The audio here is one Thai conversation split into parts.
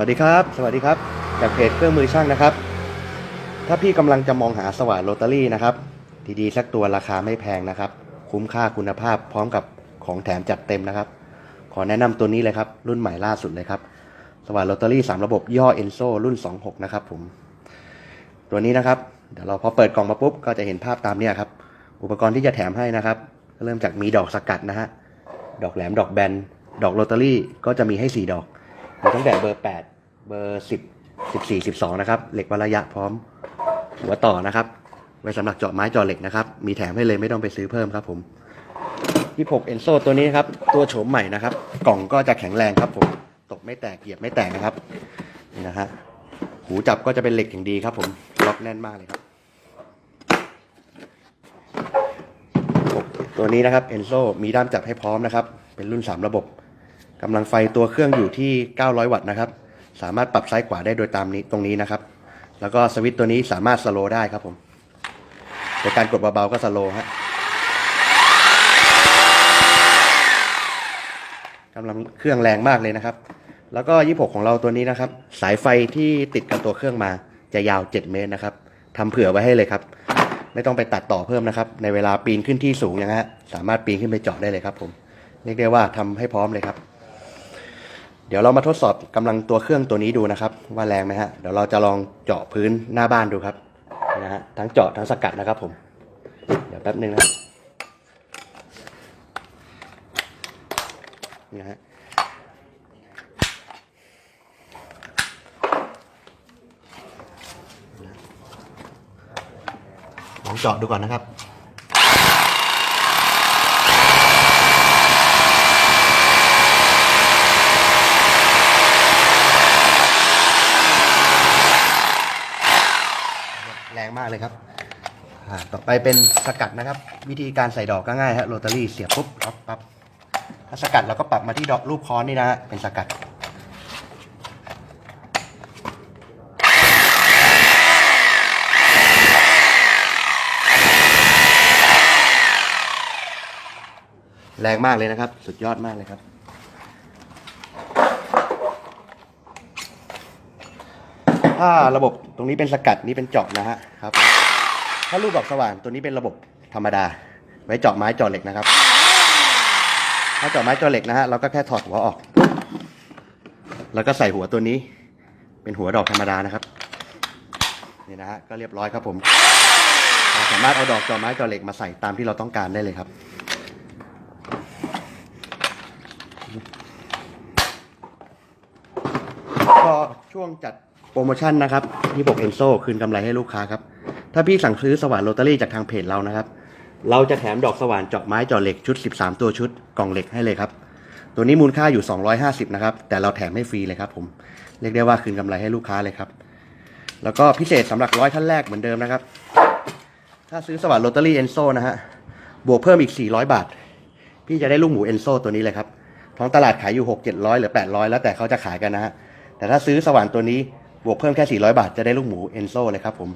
วัสดีครับ สวัสดีครับ จากเพจเครื่องมือช่างนะครับ ถ้าพี่กำลังจะมองหาสว่านโรตารี่นะครับ ดีๆสักตัวราคาไม่แพงนะครับ คุ้มค่าคุณภาพพร้อมกับของแถมจัดเต็มนะครับ ขอแนะนำตัวนี้เลยครับ รุ่นใหม่ล่าสุดเลยครับ สว่านโรตารี่ 3 ระบบย่อเอนโซรุ่น 26 นะครับผม ตัวนี้นะครับ เดี๋ยวเราพอเปิดกล่องมาปุ๊บก็จะเห็นภาพตามเนี้ยครับ อุปกรณ์ที่จะแถมให้นะครับเริ่มจากมีดอกสกัดนะฮะ ดอกแหลม ดอกแบน ดอกโรตารี่ก็จะมีให้ 4 ดอก มีตั้งแต่เบอร์ 8 เบอร์ 10 14 12 นะครับ เหล็กวัดระยะพร้อมหัวต่อนะครับ ไว้สำหรับเจาะไม้เจาะเหล็กนะครับ มีแถมให้เลยไม่ต้องไปซื้อเพิ่มครับผม 26 Enso ตัวนี้ครับ ตัวโฉมใหม่นะครับ กล่องก็จะแข็งแรงครับผม ตกไม่แตกเหยียบไม่แตกนะครับ นี่นะฮะ หูจับก็จะเป็นเหล็กอย่างดีครับผม ล็อกแน่นมากเลยครับ ตัวนี้นะครับ Enso มีด้ามจับให้พร้อมนะครับ เป็นรุ่น 3 ระบบ กำลังไฟตัวเครื่องอยู่ที่ 900 วัตต์นะครับ สามารถปรับซ้ายขวาได้โดยตามนี้ตรงนี้นะครับ แล้วก็สวิตตัวนี้สามารถสโลได้ครับผม โดยการกดเบาๆก็สโลฮะกำลังเครื่องแรงมากเลยนะครับ แล้วก็ 26 ของเราตัวนี้นะครับ สายไฟที่ติดกับตัวเครื่องมาจะยาว 7 เมตรนะครับทำเผื่อไว้ให้เลยครับ ไม่ต้องไปตัดต่อเพิ่มนะครับ ในเวลาปีนขึ้นที่สูงนี้ฮะ สามารถปีนขึ้นไปเจาะได้เลยครับผม เรียกได้ว่าทำให้พร้อมเลยครับ เดี๋ยวเรามาทดสอบกำลังตัวเครื่องตัวนี้ดูนะครับ ว่าแรงไหมฮะเดี๋ยวเราจะลองเจาะพื้นหน้าบ้านดูครับนะฮะทั้งเจาะทั้งสกัดนะครับผมเดี๋ยวแป๊บหนึ่งนะครับนี่นะฮะลองเจาะดูก่อนนะครับ แรงมากเลยครับต่อไปเป็นสกัดนะครับ วิธีการใส่ดอกก็ง่ายฮะโรตารี่เสียบปุ๊บล็อกปั๊บถ้าสกัดเราก็ปรับมาที่ดอกรูปค้อนนี่นะฮะเป็นสกัดแรงมากเลยนะครับ สุดยอดมากเลยครับ ถ้าระบบตรงนี้เป็นสกัดนี่เป็นเจาะนะฮะครับ ถ้ารูปดอกสว่านตัวนี้เป็นระบบธรรมดา ไว้เจาะไม้เจาะเหล็กนะครับ ถ้าเจาะไม้เจาะเหล็กนะฮะเราก็แค่ถอดหัวออก แล้วก็ใส่หัวตัวนี้ เป็นหัวดอกธรรมดานะครับนี่นะฮะก็เรียบร้อยครับผมเราสามารถเอาดอกเจาะไม้เจาะเหล็กมาใส่ตามที่เราต้องการได้เลยครับก็ช่วงจัด โปรโมชั่นนะครับที่บอกเอนโซคืนกำไรให้ลูกค้าครับ ถ้าพี่สั่งซื้อสว่านโรตารี่จากทางเพจเรานะครับ เราจะแถมดอกสว่านเจาะไม้เจาะเหล็กชุด 13 ตัวชุดกล่องเหล็กให้เลยครับ ตัวนี้มูลค่าอยู่ 250 นะครับ แต่เราแถมให้ฟรีเลยครับผม เรียกได้ว่าคืนกำไรให้ลูกค้าเลยครับ แล้วก็พิเศษสำหรับร้อยท่านแรกเหมือนเดิมนะครับ ถ้าซื้อสว่านโรตารี่เอนโซนะฮะ บวกเพิ่มอีก 400 บาท พี่จะได้ลูกหมูเอนโซตัวนี้เลยครับ ท้องตลาดขายอยู่ 6 700หรือ800 แล้วแต่เขาจะขายกันนะฮะ แต่ถ้าซื้อสว่านตัวนี้ บวกเพิ่มแค่ 400 บาทจะได้ลูกหมูเอนโซเลยครับผม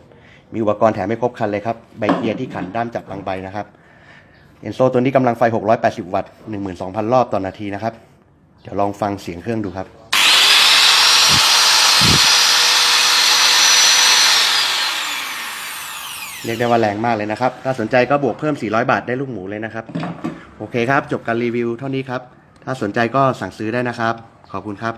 มีอุปกรณ์แถมไม่ครบคันเลยครับ ใบเกียร์ที่ขันด้ามจับบางใบนะครับ เอนโซตัวนี้กำลังไฟ 680 วัตต์ 12,000 รอบต่อนาทีนะครับ เดี๋ยวลองฟังเสียงเครื่องดูครับ เรียกได้ว่าแรงมากเลยนะครับ ถ้าสนใจก็บวกเพิ่ม 400 บาทได้ลูกหมูเลยนะครับ โอเคครับ จบการรีวิวเท่านี้ครับ ถ้าสนใจก็สั่งซื้อได้นะครับ ขอบคุณครับ